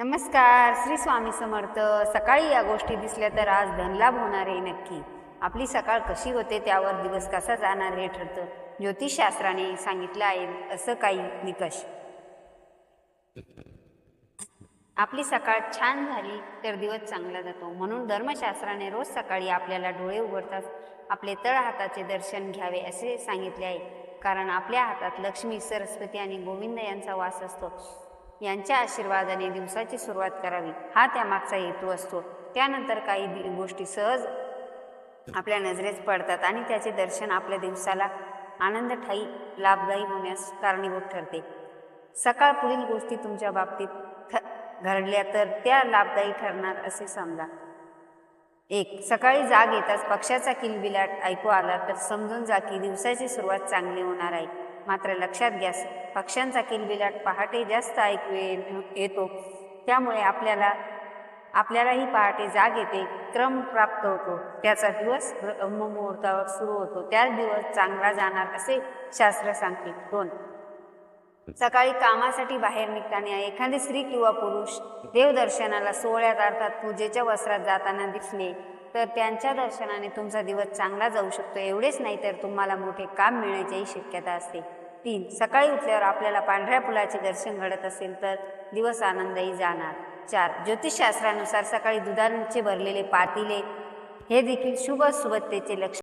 नमस्कार श्री स्वामी समर्थ. सकाळी या गोष्टी दिसल्या तर आज धनलाभ होणार आहे नक्की. आपली सकाळ कशी होते त्यावर दिवस कसा जाणार हे ठरतं. ज्योतिषशास्त्राने सांगितलं आहे असं काही निकष. आपली सकाळ छान झाली तर दिवस चांगला जातो. म्हणून धर्मशास्त्राने रोज सकाळी आपल्याला डोळे उघडताच आपले तळ हाताचे दर्शन घ्यावे असे सांगितले आहे. कारण आपल्या हातात लक्ष्मी सरस्वती आणि गोविंद यांचा वास असतो. यांच्या आशीर्वादाने दिवसाची सुरुवात करावी. हा त्यामागचा हेतू असतो. त्यानंतर काही गोष्टी सहज आपल्या नजरेस पडतात आणि त्याचे दर्शन आपल्या दिवसाला आनंदठायी लाभदायी होण्यास कारणीभूत ठरते. सकाळ पुढील गोष्टी तुमच्या बाबतीत थ घडल्या तर त्या लाभदायी ठरणार असे समजा. एक सकाळी जाग येताच पक्षाचा किलबिलाट ऐकू आला तर समजून जा की दिवसाची सुरुवात चांगली होणार आहे. मात्र लक्षात घ्या पक्ष्यांचा किलबिलाट पहाटे जास्त ऐकू येतो त्यामुळे आपल्याला आपल्यालाही पहाटे जाग येते क्रम प्राप्त होतो. त्याचा दिवस ब्रह्ममुहूर्तावर सुरू होतो. त्याच दिवस चांगला जाणार असे शास्त्र सांगते. दोन सकाळी कामासाठी बाहेर निघताना एखादी स्त्री किंवा पुरुष देवदर्शनाला सोहळ्यात अर्थात पूजेच्या वस्त्रात जाताना दिसले तर त्यांच्या दर्शनाने तुमचा दिवस चांगला जाऊ शकतो. एवढेच नाही तर तुम्हाला मोठे काम मिळण्याचीही शक्यता असते. तीन सकाळी उठल्यावर आपल्याला पांढऱ्या फुलाचे दर्शन घडत असेल तर दिवस आनंदही जाणार. चार ज्योतिषशास्त्रानुसार सकाळी दुधांचे भरलेले पातिले हे देखील शुभ सुबत्तेचे लक्ष